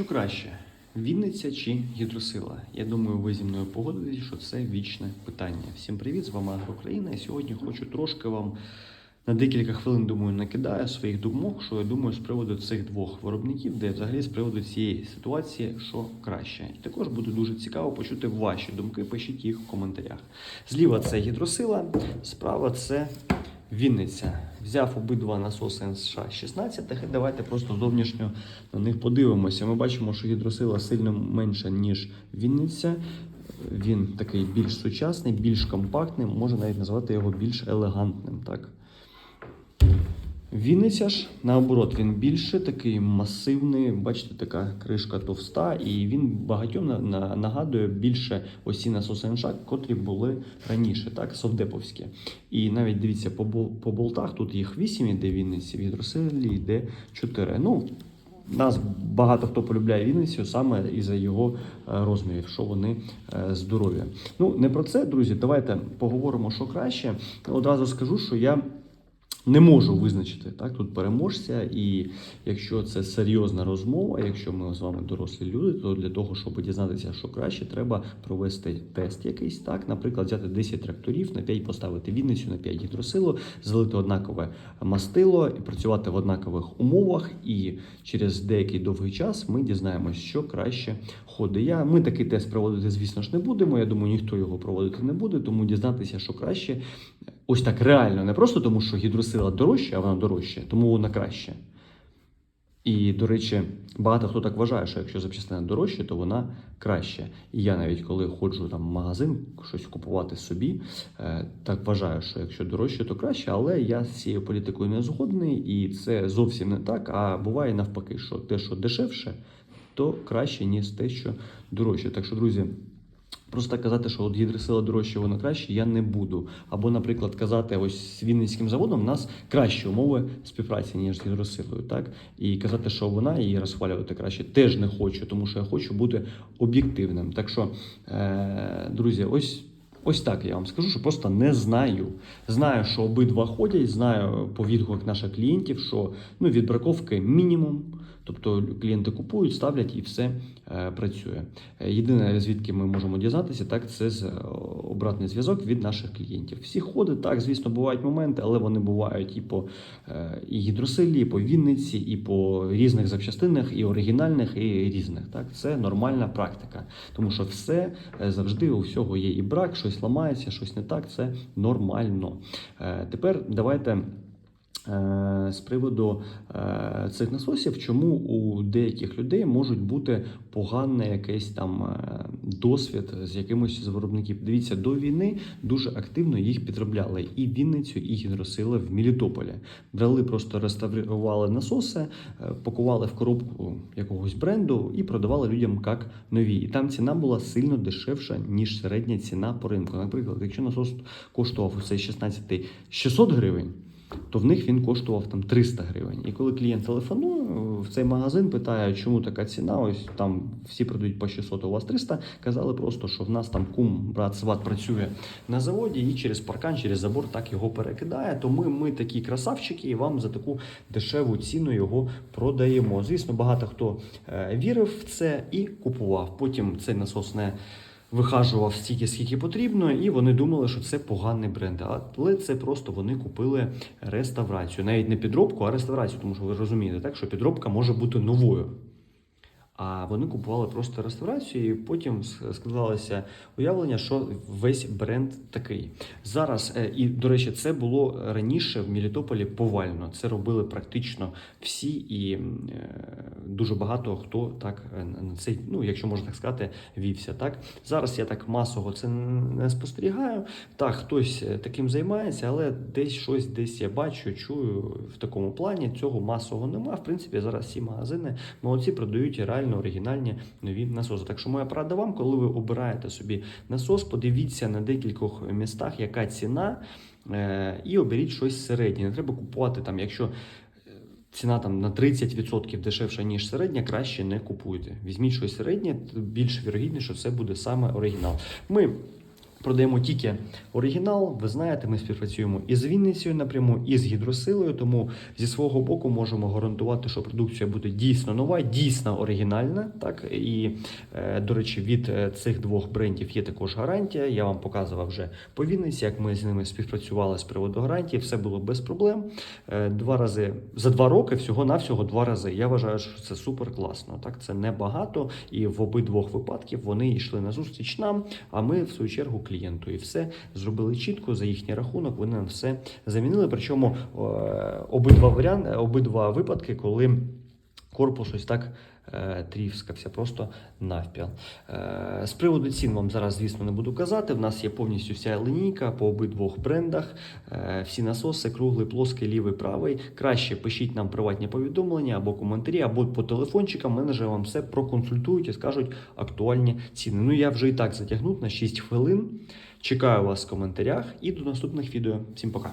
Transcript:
Що краще, Вінниця чи гідросила? Я думаю, ви зі мною погодитесь, що це вічне питання. Всім привіт, з вами Агроукраїна. І сьогодні хочу трошки вам на декілька хвилин, думаю, накидаю своїх думок, що я думаю з приводу цих двох виробників, де взагалі з приводу цієї ситуації, що краще. І також буде дуже цікаво почути ваші думки. Пишіть їх в коментарях. Зліва це гідросила, справа це Вінниця. Взяв обидва насоси НСШ 16 і давайте просто зовнішньо на них подивимося. Ми бачимо, що гідросила сильно менша, ніж Вінниця. Він такий більш сучасний, більш компактний, можна навіть назвати його більш елегантним. Так? Вінниця ж, наоборот, він більше такий масивний, бачите, така кришка товста, і він багатьом на- на- нагадує більше ось ці насоси НШ, котрі були раніше, так, совдеповські. І навіть дивіться, по, по болтах тут їх 8 іде Вінниці, в гідроселі йде 4. Ну, нас багато хто полюбляє Вінницю саме із-за його е, розмірів, що вони е, здорові. Ну, не про це, друзі. Давайте поговоримо, що краще. Одразу скажу, що я. Не можу визначити так тут переможця, і якщо це серйозна розмова, якщо ми з вами дорослі люди, то для того, щоб дізнатися, що краще, треба провести тест якийсь так. Наприклад, взяти 10 тракторів на 5 поставити Вінницю на 5 гідросилу, залити однакове мастило і працювати в однакових умовах. І через деякий довгий час ми дізнаємося, що краще ходить. Я ми такий тест проводити, звісно ж, не будемо. Я думаю, ніхто його проводити не буде, тому дізнатися, що краще. Ось так реально, не просто тому, що гідросила дорожча, а вона дорожча, тому вона краще. І, до речі, багато хто так вважає, що якщо запчастина дорожча, то вона краще. І я навіть коли ходжу там в магазин щось купувати собі, е, так вважаю, що якщо дорожче, то краще. Але я з цією політикою не згодний, і це зовсім не так. А буває навпаки, що те, що дешевше, то краще, ніж те, що дорожче. Так що, друзі. Просто казати, що от гідросила дорожче, воно краще, я не буду. Або, наприклад, казати, ось з Вінницьким заводом в нас кращі умови співпраці, ніж з гідросилою. Так? І казати, що вона її розхвалювати краще, теж не хочу, тому що я хочу бути об'єктивним. Так що, е- друзі, ось. Ось так я вам скажу, що просто не знаю. Знаю, що обидва ходять, знаю по відгуках наших клієнтів, що ну, відбраковки мінімум. Тобто клієнти купують, ставлять і все е, працює. Єдине, звідки ми можемо дізнатися, так це з е, обратний зв'язок від наших клієнтів. Всі ходи, так, звісно, бувають моменти, але вони бувають і по е, і гідросилі, і по Вінниці, і по різних запчастинах, і оригінальних, і різних. Так, це нормальна практика, тому що все е, завжди у всього є і брак, щось ламається, щось не так. Це нормально. Е, Тепер давайте. Е, З приводу е, цих насосів, чому у деяких людей можуть бути поганий якийсь там е, досвід з якимось з виробників. Дивіться, до війни дуже активно їх підробляли і Вінницю, і гідросили в Мелітополі. Брали, просто реставрували насоси, пакували в коробку якогось бренду і продавали людям як нові. І там ціна була сильно дешевша, ніж середня ціна по ринку. Наприклад, якщо насос коштував у цей 16 600 гривень то в них він коштував там 300 гривень. І коли клієнт телефонує в цей магазин, питає, чому така ціна, ось там всі продають по 600, у вас 300, казали просто, що в нас там кум, брат, сват працює на заводі і через паркан, через забор так його перекидає. То ми, ми такі красавчики, і вам за таку дешеву ціну його продаємо. Звісно, багато хто е, вірив в це і купував. Потім цей насос не вихажував стільки, скільки потрібно, і вони думали, що це поганий бренд. Але це просто вони купили реставрацію. Навіть не підробку, а реставрацію, тому що ви розумієте, так, що підробка може бути новою. А вони купували просто реставрацію, і потім складалося уявлення, що весь бренд такий. Зараз, е, і до речі, це було раніше в Мелітополі повально. Це робили практично всі, і е, дуже багато хто так е, на цей, ну якщо можна так сказати, вівся. Так зараз я так масово це не спостерігаю. Так, хтось таким займається, але десь щось десь я бачу, чую в такому плані. Цього масового немає. В принципі, зараз всі магазини молодці продають реально оригінальні нові насоси. Так що моя порада вам, коли ви обираєте собі насос, подивіться на декількох містах, яка ціна, е, і оберіть щось середнє. Не треба купувати там, якщо. е, Ціна там на 30% дешевша, ніж середня, краще не купуйте. Візьміть щось середнє, більш вірогідніше, що це буде саме оригінал. Ми Продаємо тільки оригінал. Ви знаєте, ми співпрацюємо із Вінницею напряму, і з гідросилою. Тому зі свого боку можемо гарантувати, що продукція буде дійсно нова, дійсно оригінальна. Так і е, до речі, від е, цих двох брендів є також гарантія. Я вам показував вже по Вінниці, як ми з ними співпрацювали з приводу гарантії. Все було без проблем. Е, Два рази за два роки, всього навсього два рази. Я вважаю, що це супер класно. Так, це небагато, і в обидвох випадків вони йшли на зустріч нам. А ми, в свою чергу, клієнту. І все зробили чітко за їхній рахунок. Вони нам все замінили. Причому е, обидва варіанти, обидва випадки, коли корпус ось так. Е, Тріскався просто навпіл. Е, З приводу цін вам зараз, звісно, не буду казати. В нас є повністю вся лінійка по обидвох брендах. Е, Всі насоси, круглий, плоский, лівий, правий. Краще пишіть нам приватні повідомлення або коментарі, або по телефончикам. Менеджери вам все проконсультують і скажуть актуальні ціни. Ну я вже і так затягнув на 6 хвилин. Чекаю вас в коментарях і до наступних відео. Всім пока.